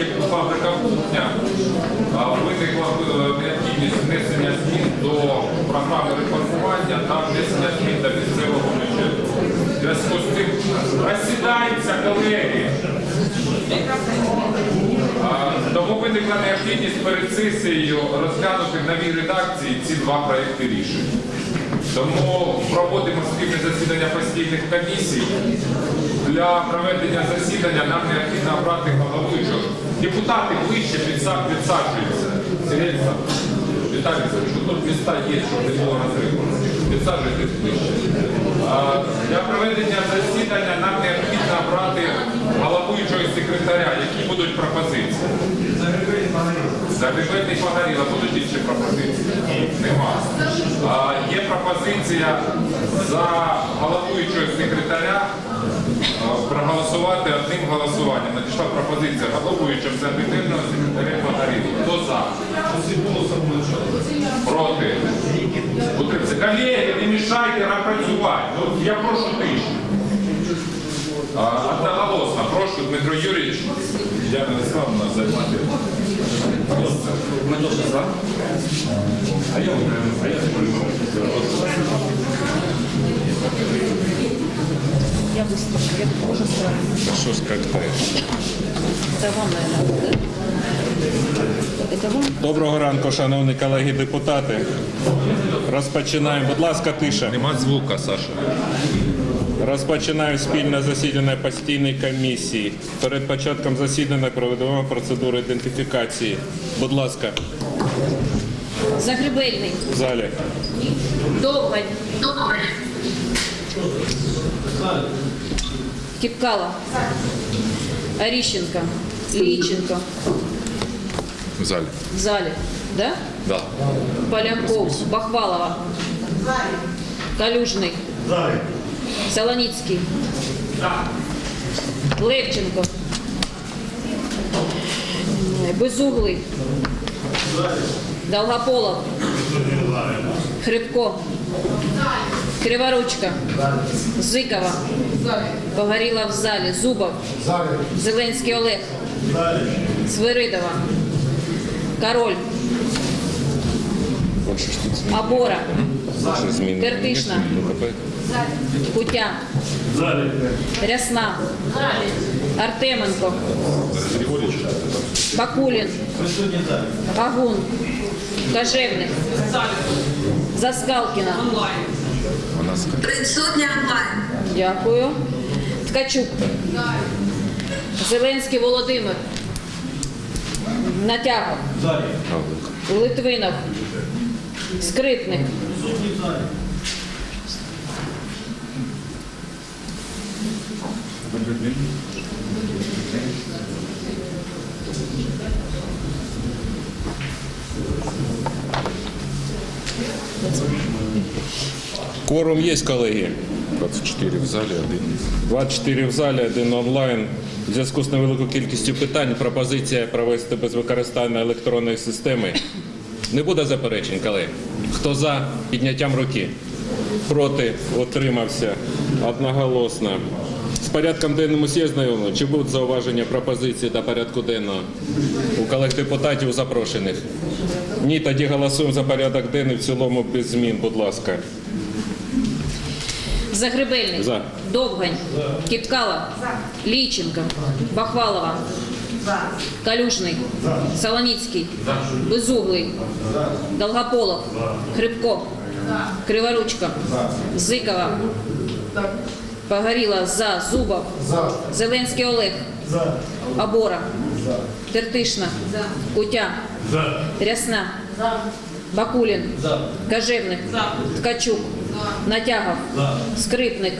об'єкту фабрика кухня виникла е, необхідність внесення змін до програми реформування та внесення змін до місцевого бюджету. Зв'язку з цим розсідаємося, колеги. Тому виникла необхідність перед сесією розглянути в новій редакції ці два проекти рішень. Тому проводимо спільне засідання постійних комісій. Для проведення засідання нам необхідно обрати головуючого. Депутати ближче підсаджуються. Сергій Віталій що тут міста є, щоб не було розриву. Підсаджуйтесь ближче. Для проведення засідання нам необхідно обрати головуючого секретаря. Які будуть пропозиції? Загребельний погоріла. Будуть інші пропозиції? Нема. А, є пропозиція за головуючого секретаря проголосувати одним голосуванням. Надійшла пропозиція головуючим за бюджетного секретаря погоріла. Хто за? Проти? Утримці. Колеги, не мішайте нам працювати. Я прошу тиші. Одноголосно. Прошу, Дмитро Юрійович. Я нас займати. Ми теж за. А я а я Я выступлю, я тоже сразу. Що ж як Это вам, наверное, да? Это вам? Доброго ранку, шановні колеги депутати. Розпочинаємо. Будь ласка, тиша. Нема звука, Саша. Розпочинаємо спільне засідання постійної комісії. Перед початком засідання проведемо процедуру ідентифікації. Будь ласка, Загребельный, в залі. Довгань, Кипкала, Орищенко, Личенко В залі. в зале, да? Да. Поляков, Бахвалова, Калюжный, Солоницкий, Левченко, Безуглый, Долгополов, Хребко, Криворучка, Зыкова, Погоріла в залі, Зубов, Зеленський Олег, Свиридова, Король, Абора. Кирпична, Кутя, Рясна, Артеменко, Бакулін, Агун, Кожевник, Заскалкіна. Присутня онлайн. Дякую. Ткачук. Зеленський Володимир. Натягов. Литвинов. Скрипник. Кворум є, колеги. 24 в залі, один. 24 в залі, один онлайн. В зв'язку з невеликою кількістю питань пропозиція провести без використання електронної системи. Не буде заперечень, колеги. Хто за підняттям руки? Проти, утримався одноголосно. З порядком денним усі знайомі. Чи будуть зауваження пропозиції до порядку денного у колег депутатів запрошених? Ні, тоді голосуємо за порядок денний в цілому без змін, будь ласка. Загребельник. За. Довгань. Кипкала. Личенко. Бахвалова. Калюжний. Солоницький. Безуглий. Долгополов. Хребко. Криворучка. Зикова. Погоріла за Зубов. Зеленський Олег. Абора. Тертишна. Кутя. Рясна. Бакулін. Кожевник. Ткачук. Натягов. Скрипник.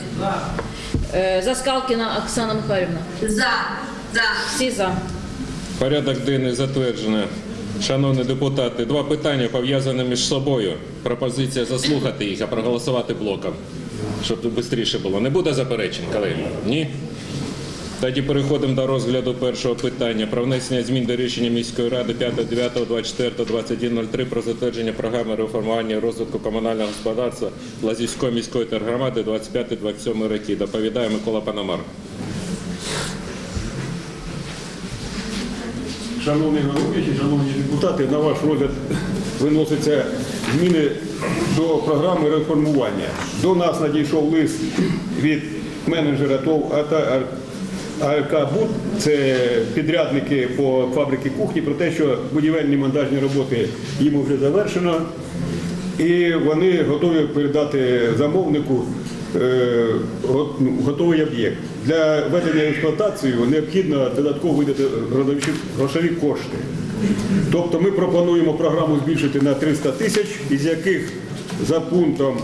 Е, Заскалкіна Оксана Михайлівна. За. За. Всі за. Порядок денний затверджено. Шановні депутати, два питання пов'язані між собою. Пропозиція заслухати їх, а проголосувати блоком, щоб тут швидше було. Не буде заперечень, колеги? Ні? Тоді переходимо до розгляду першого питання про внесення змін до рішення міської ради 5.9.24.21.03 про затвердження програми реформування розвитку комунального господарства Лазівської міської тергромади 25-27 роки. Доповідає Микола Пономар. Шановні головуючі, шановні депутати, на ваш розгляд виносяться зміни до програми реформування. До нас надійшов лист від менеджера ТОВ АРК «Буд», це підрядники по фабриці кухні, про те, що будівельні монтажні роботи їм вже завершено. І вони готові передати замовнику е, ну, готовий об'єкт. Для ведення в експлуатацію необхідно додатково видати грошові кошти. Тобто ми пропонуємо програму збільшити на 300 тисяч, із яких за пунктом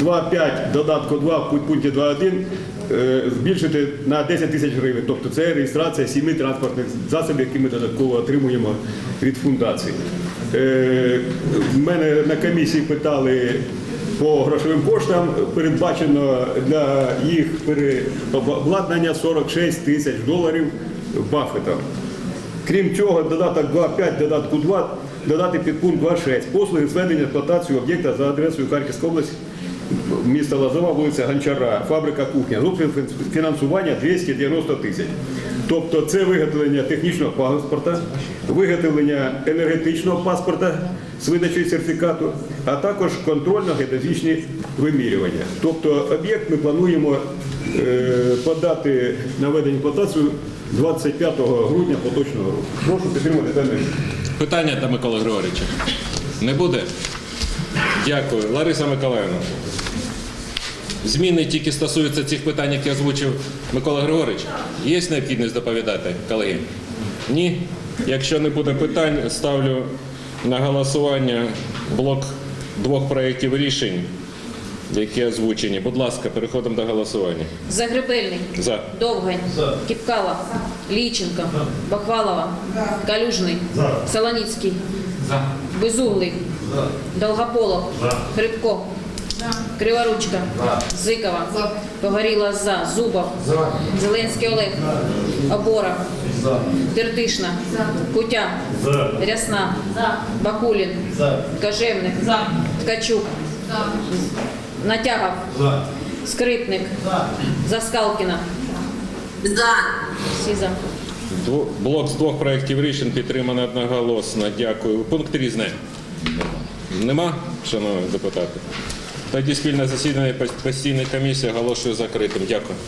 2.5 додатку 2 в пункті 2.1 е, збільшити на 10 тисяч гривень. Тобто це реєстрація сіми транспортних засобів, які ми додатково отримуємо від фундації. Е, В мене на комісії питали по грошовим коштам. Передбачено для їх переобладнання 46 тисяч доларів бафетом. Крім цього, додаток 2.5, додатку 2 додати під пункт 2.6. Послуги зведення експлуатації об'єкта за адресою Харківська область, місто Лозова, вулиця Гончара, фабрика кухня. Фінансування 290 тисяч. Тобто це виготовлення технічного паспорта, виготовлення енергетичного паспорта з видачею сертифікату, а також контрольно-геодезичні вимірювання. Тобто об'єкт ми плануємо е, подати на ведення експлуатацію 25 грудня поточного року. Прошу підтримати дане. Питання до Миколи Григорьовича? Не буде? Дякую. Лариса Миколаївна. Зміни тільки стосуються цих питань, які озвучив Микола Григорович. Є необхідність доповідати, колеги? Ні? Якщо не буде питань, ставлю на голосування блок двох проєктів рішень, які озвучені. Будь ласка, переходимо до голосування. Загребельний. За. Довгань. Кіпкала. Ліченко. Бахвалова. Калюжний. Солоніцький. Безуглий. Долгополов. Грибко. Криворучка. Зикова. Погоріла за. Зубов. Зеленський Олег. Обора. Тертишна. Кутя. Рясна. Бакулін. Кожевник. Ткачук. Натягов. Скрипник. Заскалкіна. За. Всі за. Дво- Блок з двох проєктів рішень підтримано одноголосно. Дякую. Пункт різне. Нема, шановні депутати? Тоді спільне засідання постійної комісії оголошую закритим. Дякую.